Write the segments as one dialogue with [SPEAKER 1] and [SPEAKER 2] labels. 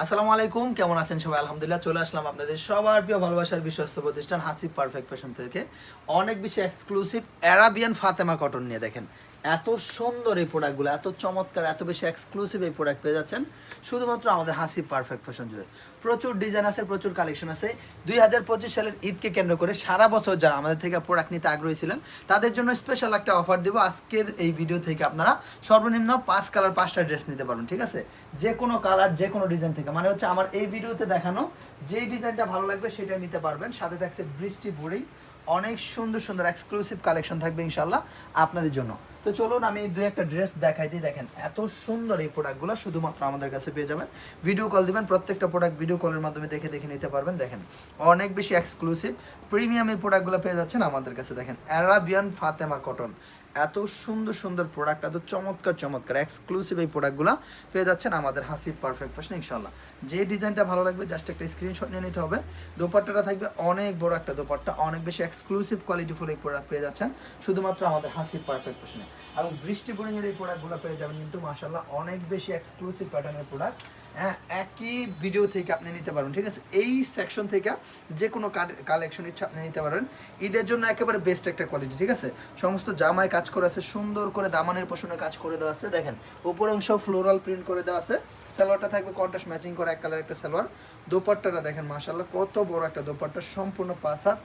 [SPEAKER 1] আসসালামু আলাইকুম, কেমন আছেন সবাই? আলহামদুলিল্লাহ, চলে আসলাম আপনাদের সবার প্রিয় ভালোবাসার বিশ্বস্ত প্রতিষ্ঠান হাসিব পারফেক্ট ফ্যাশন থেকে। অনেক বেশি এক্সক্লুসিভ অ্যারাবিয়ান ফাতেমা কটন নিয়ে দেখেন। এত সুন্দর এই প্রোডাক্টগুলো এত চমৎকার, এত বেশি এক্সক্লুসিভ এই প্রোডাক্ট পেয়ে যাচ্ছেন। শুধুমাত্র আমাদের হাসি পারফেক্ট ফ্যাশন জুড়ে। প্রচুর ডিজাইন আছে, প্রচুর কালেকশন আছে। দুই হাজার পঁচিশ সালের ঈদকে কেন্দ্র করে সারা বছর যারা আমাদের থেকে প্রোডাক্ট নিতে আগ্রহী ছিলেন, তাদের জন্য স্পেশাল একটা অফার দেবো। আজকের এই ভিডিও থেকে আপনারা সর্বনিম্ন পাঁচ কালার পাঁচটা ড্রেস নিতে পারবেন, ঠিক আছে? যে কোনো কালার যে কোনো ডিজাইন থেকে। মানে হচ্ছে আমার এই ভিডিওতে দেখানো যেই ডিজাইনটা ভালো লাগবে সেটা নিতে পারবেন। সাথে থাকছে বৃষ্টি ভরি অনেক সুন্দর সুন্দর এক্সক্লুসিভ কালেকশন থাকবে ইনশাল্লাহ আপনাদের জন্য। তো চলুন আমি দুই একটা ড্রেস দেখাই দিই। দেখেন, এত সুন্দর এই প্রোডাক্টগুলো শুধুমাত্র আমাদের কাছে পেয়ে যাবেন। ভিডিও কল দিবেন, প্রত্যেকটা প্রোডাক্ট ভিডিও কলের মাধ্যমে দেখে দেখে নিতে পারবেন। দেখেন, অনেক বেশি এক্সক্লুসিভ প্রিমিয়াম এই প্রোডাক্টগুলো পেয়ে যাচ্ছেন আমাদের কাছে। দেখেন অ্যারাবিয়ান ফাতেমা কটন এত সুন্দর সুন্দর প্রোডাক্ট এত চমৎকার চমৎকার এক্সক্লুসিভ এই প্রোডাক্টগুলো পেয়ে যাচ্ছেন আমাদের হাসিব পারফেক্ট ফ্যাশন ইনশাল্লাহ যে ডিজাইনটা ভালো লাগবে জাস্ট একটা স্ক্রিনশট নিয়ে নিতে হবে। দোপাট্টাটা থাকবে অনেক বড় একটা দোপাট্টা, অনেক বেশি এক্সক্লুসিভ কোয়ালিটিফুল এই প্রোডাক্ট পেয়ে যাচ্ছেন, শুধুমাত্র আমাদের হাসিব পারফেক্ট ফ্যাশনে এবং বৃষ্টি বোরিংয়ের এই প্রোডাক্টগুলো পেয়ে যাবেন কিন্তু মাসাল্লাহ অনেক বেশি এক্সক্লুসিভ প্যাটার্নের প্রোডাক্ট হ্যাঁ একই ভিডিও থেকে আপনি নিতে পারবেন, ঠিক আছে? এই সেকশন থেকে যে কোনো কালেকশন ইচ্ছা আপনি নিতে পারবেন। ঈদের জন্য একেবারে বেস্ট একটা কোয়ালিটি ঠিক আছে? সমস্ত জামায় করা আছে, সুন্দর করে দামানের পোষণে কাজ করে দেওয়া আছে। দেখেন উপর অংশ ফ্লোরাল প্রিন্ট করে দেওয়া আছে। সালোয়ারটা থাকবে কন্ট্রাস্ট ম্যাচিং করে, এক কালার একটা সালোয়ার। দোপাট্টাটা দেখেন মাসাল্লাহ কত বড় একটা দোপাট্টা, সম্পূর্ণ পাঁচ হাত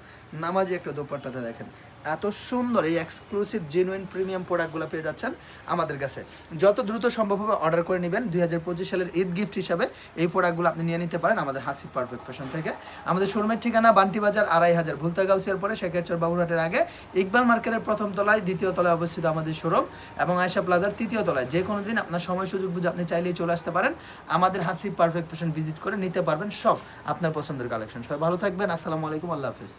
[SPEAKER 1] নামাজি একটা দোপাট্টাতে দেখেন। এত সুন্দর এই এক্সক্লুসিভ জেনুইন প্রিমিয়াম প্রোডাক্টগুলো পেয়ে যাচ্ছেন আমাদের কাছে। যত দ্রুত সম্ভব হবে অর্ডার করে নেবেন। দুই হাজার পঁচিশ সালের ঈদ গিফট হিসাবে এই প্রোডাক্টগুলো আপনি নিয়ে নিতে পারেন আমাদের হাসি পারফেক্ট ফ্যাশন থেকে। আমাদের শোরুমের ঠিকানা বান্টি বাজার আড়াই হাজার ভুলতা গাউসিয়ার পরে শেখেরচর বাবুরহাটের আগে। ইকবাল মার্কেটের প্রথম তলায়, দ্বিতীয় তলায় অবস্থিত আমাদের শোরুম এবং আয়সা প্লাজার তৃতীয় তলায়। যে কোনো দিন আপনার সময়, সুযোগ বুঝে আপনি চাইলেই চলে আসতে পারেন। আমাদের হাসি পারফেক্ট ফ্যাশন ভিজিট করে নিতে পারবেন সব আপনার পছন্দের কালেকশন সবাই ভালো থাকবেন। আসসালামু আলাইকুম। আল্লাহ হাফিজ।